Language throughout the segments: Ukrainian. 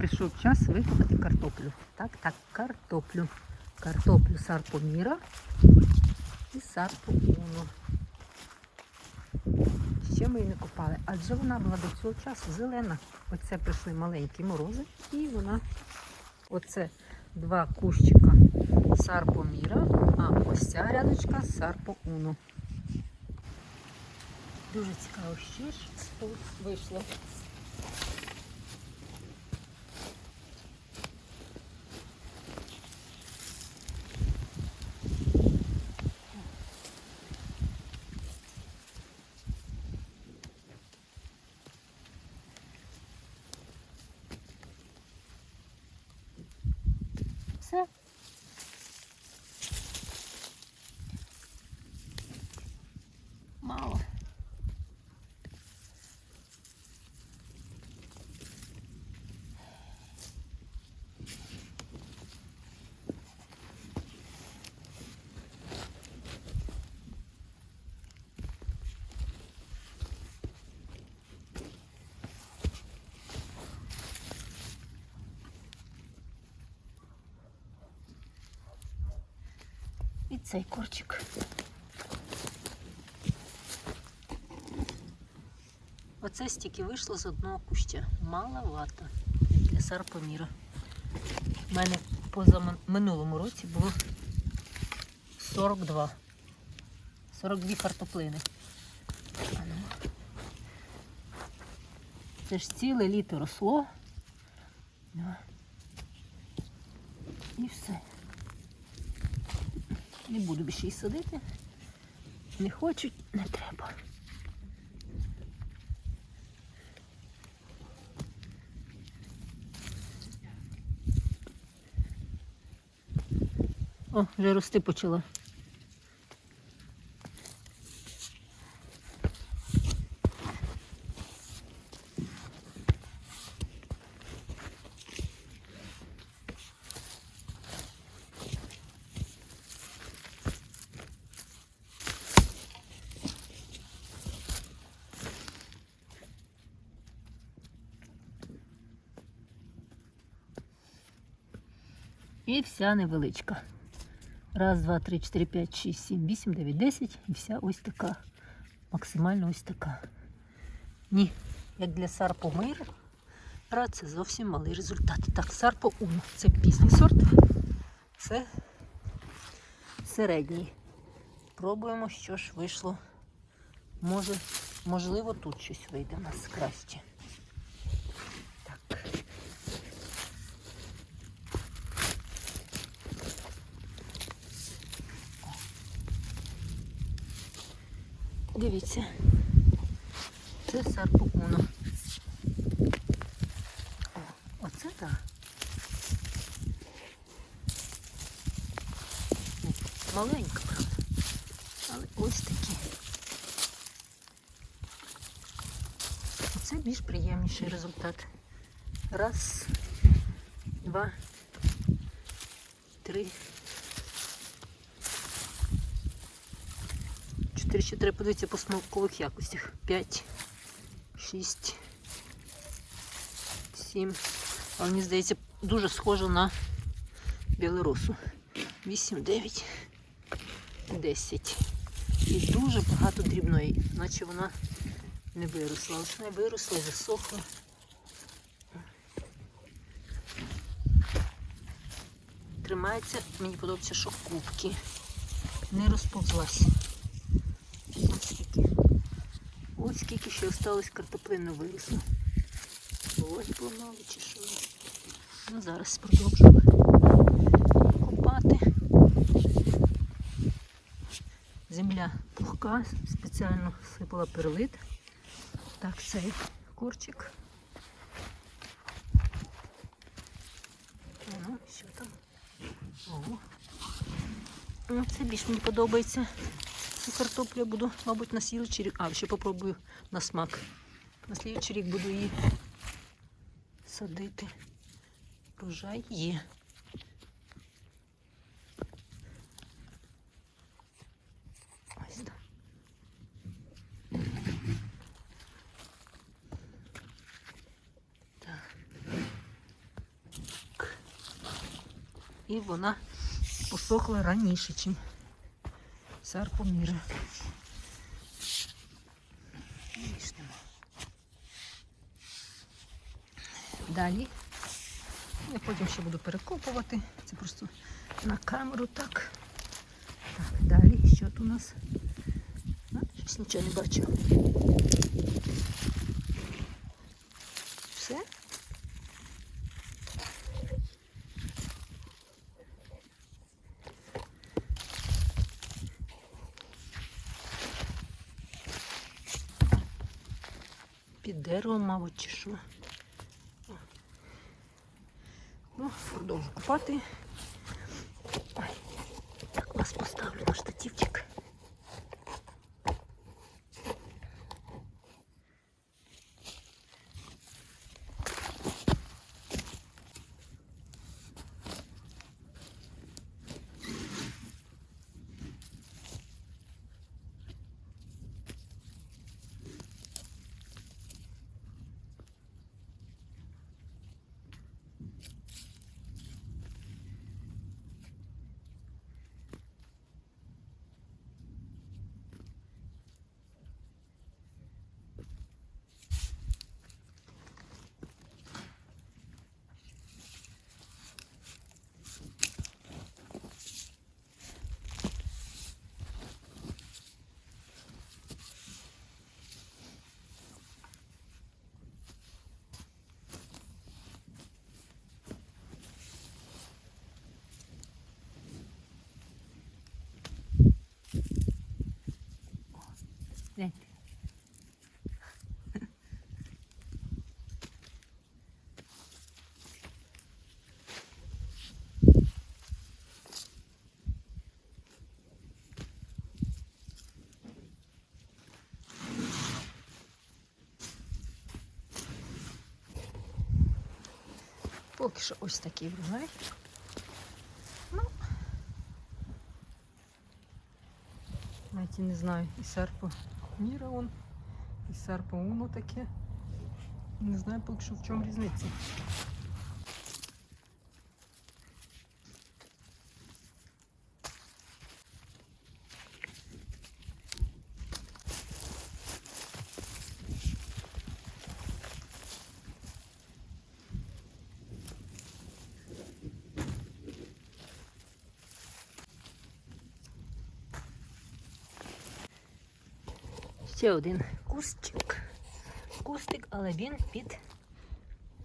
прийшов час викопати картоплю. Так, так, картоплю. Картоплю сарпоміра і сарпу уно. Ще ми її не копали, адже вона була до цього часу зелена. Оце прийшли маленькі морози, і вона, оце два кущика сарпоміра, а ось ця рядочка сарпо уно. Дуже цікаво, що ж тут вийшло. Все. Мало. І цей корчик. Оце стільки вийшло з одного куща. Маловато для сарпоміра. У мене поза минулому році було 42. 42 картоплини. Ну. Це ж ціле літо росло. І все. Не буду більше її садити. Не хочуть, не треба. О, вже рости почала. І вся невеличка. Раз, два, три, чотири, п'ять, шість, сім, вісім, дев'ять, десять. І вся ось така. Максимально ось така. Ні, як для сарпо мир. Це зовсім малий результат. Так, сарпо уно. Це пізній сорт. Це середній. Пробуємо, що ж вийшло. Може, можливо, тут щось вийде у нас краще. Дивіться. Це сарпо уно. О, оце так. Маленька, правда. Але ось такі. Оце більш приємніший результат. Раз, два, три. Чотири ще треба подивитися по смакових якостях. П'ять, шість, сім. А мені здається, дуже схоже на білорусу. Вісім, дев'ять, десять. І дуже багато дрібної, наче вона не виросла. Ось не виросла засохла. Тримається, мені подобається, що кубки. Не розповзлась. Ось скільки. Ось скільки ще осталось картоплини виросло. Ось поламали чи що. Ну, зараз продовжуємо копати. Земля пухка, спеціально сипала перлит. Так, цей корчик. Ну, що там? О. Ну, Це більш мені подобається. Цю картоплю я буду, мабуть, на слідчий рік. А, ще попробую на смак. На слідчий рік буду її садити. Врожай є. Ось так. Так. і вона посохла раніше, ніж Сарпоміра. Більш. Далі. Я потім ще буду перекопувати. Це просто на камеру так. Так, далі, що тут у нас? Щось нічого не бачу. Все? Під деревом, мабуть, чи що. Ну, продовжу купати. Вас поставлю на штативчик. Поки що ось такий врожай. Ну, навіть не знаю, і серпо міра он, і серпо уно таке. Не знаю поки що в чому різниця. Ще один кустик. Кустик, але він під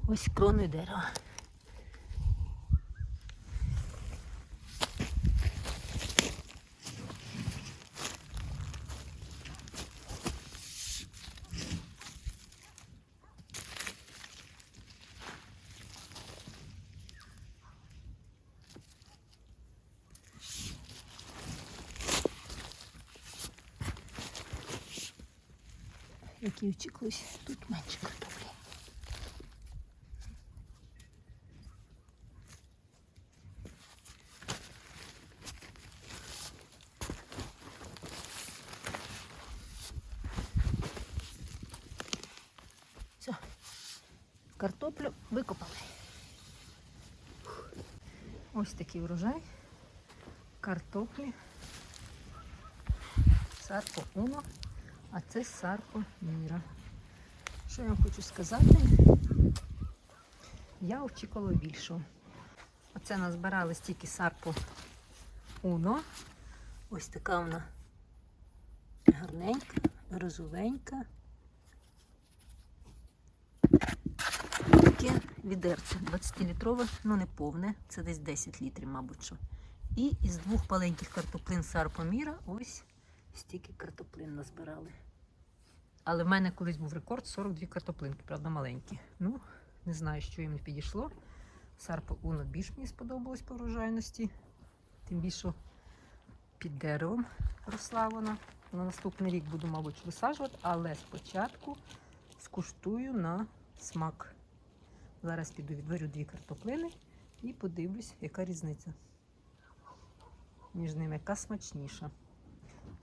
ось кроною дерева. Які очікуюсь, тут менше картоплі. Все, картоплю викопали. Ось такий врожай картоплі. Сарко Уно, а це Сарко Міра. Що я вам хочу сказати? Я очікувала більшого. Оце назбирали стільки Сарко Уно. Ось така вона гарненька, розовенька. Таке відерце 20-літрове, ну не повне, це десь 10 літрів, мабуть. що. І із двох маленьких картоплин Сарпоміра ось стільки картоплин назбирали. Але в мене колись був рекорд 42 картоплинки, правда, маленькі. Ну, не знаю, що їм не підійшло. Сарпо Уно більш мені сподобалось по врожайності. Тим більше під деревом росла вона. На наступний рік буду, мабуть, висаджувати, але спочатку скуштую на смак. Зараз піду відварю дві картоплини і подивлюсь, яка різниця. Між ними яка смачніша.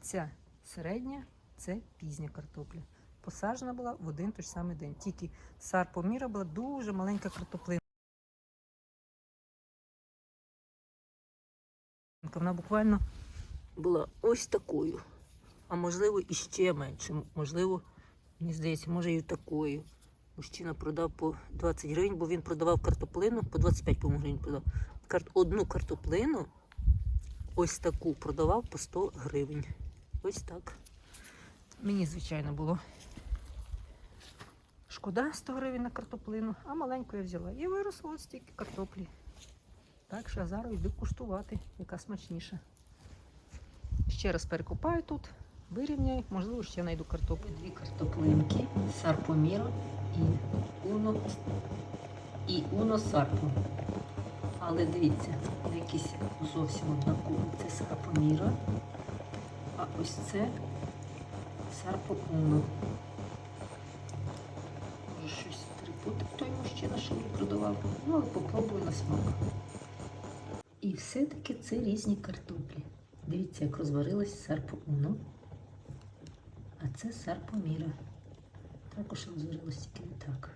Ця середня, це пізня картопля. Посаджена була в один той самий день. Тільки сарпоміра була дуже маленька картоплина. Вона буквально була ось такою. А можливо, і ще менше. Можливо, мені здається, може і такою. Мужчина продав по 20 гривень, бо він продавав картоплину, по 25 по гривень продав. Одну картоплину, ось таку, продавав по 100 гривень. Ось так. Мені, звичайно, було шкода 100 гривень на картоплину, а маленьку я взяла. І виросло ось стільки картоплі. Так що зараз йду куштувати, яка смачніша. Ще раз перекопаю тут, вирівняю, можливо, ще знайду картоплю. Дві картоплинки, сарпоміро і уно, і уно сарпо. Але дивіться, якісь зовсім однакові. Це сарпоміро, а ось це сарпо уно. Перепутав той мужчина, що він продавав. Ну, але попробую на смак. І все-таки це різні картоплі. Дивіться, як розварилась сарпо уно. А це сарпо міра. Також розварилась тільки не так.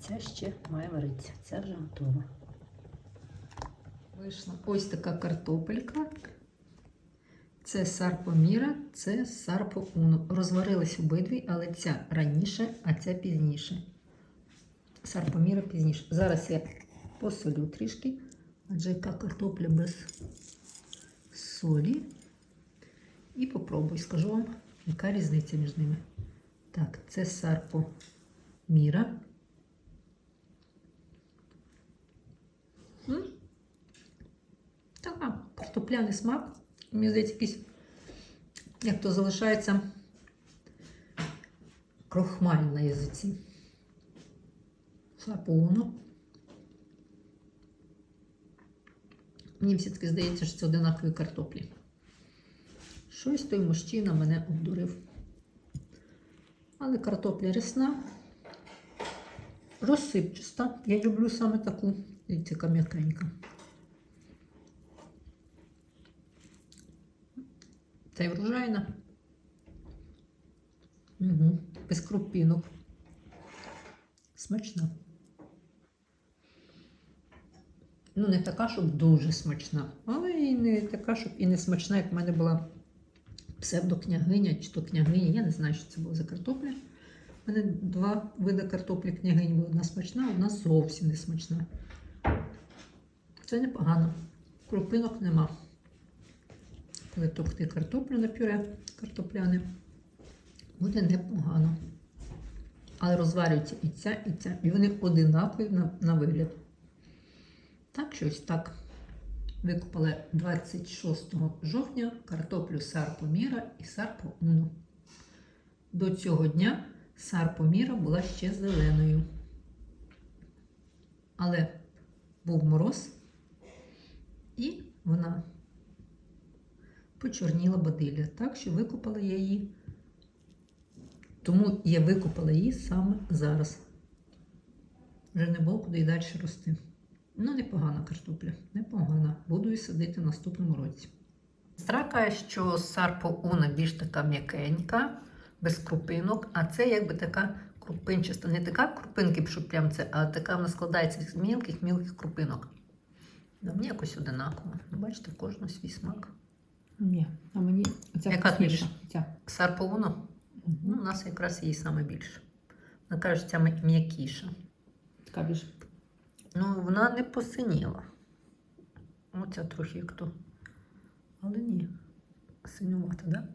Ця ще має варитися. Ця вже готова. Вийшла ось така картопелька. Це сарпо міра, це сарпо уно. Розварились обидві, але ця раніше, а ця пізніше. Міра пізніше. Зараз я посолю трішки, адже яка картопля без солі. І попробую, скажу вам, яка різниця між ними. Так, це сарпо міра. М? Така картопляний смак. Мені здається, якийсь, як то залишається крохмаль на язиці. Сапуно. Мені все-таки здається, що це одинакові картоплі. Щось той мужчина мене обдурив. Але картопля рясна, розсипчаста. Я люблю саме таку, яка м'якенька. Та й врожайна. Угу. Без крупінок. Смачна. Ну, не така, щоб дуже смачна, але і не така, щоб і не смачна, як в мене була псевдокнягиня чи то княгиня. Я не знаю, що це було за картопля. У мене два види картоплі княгині була одна смачна, одна зовсім не смачна. Це непогано. Крупинок нема. Коли товкти картоплю на пюре картопляне, буде непогано. Але розварюється і ця, і ця. І вони одинакові на, на вигляд. Так, щось так. Викупили 26 жовтня картоплю Сарпо Міра і Сарпо Уно. До цього дня Сарпо Міра була ще зеленою. Але був мороз, і вона почорніла бадилля. Так що викупала я її. Тому я викупала її саме зараз. Вже не було куди і далі рости. Ну, непогана картопля, непогана. Буду її садити в наступному році. Сестра що сарпо уна більш така м'якенька, без крупинок, а це якби така крупинчаста. Не така крупинки, що прям це, а така вона складається з мілких-мілких крупинок. Ну, мені якось одинаково. Ну, Бачите, в кожного свій смак. Ні, а мені ця Яка більше? Ця. Сарпо уно, ну, у нас якраз її саме більше. Вона каже, ця м'якіша. Така більш Ну, вона не посиніла. Оця трохи як то. Але ні. Синювата, так? Да?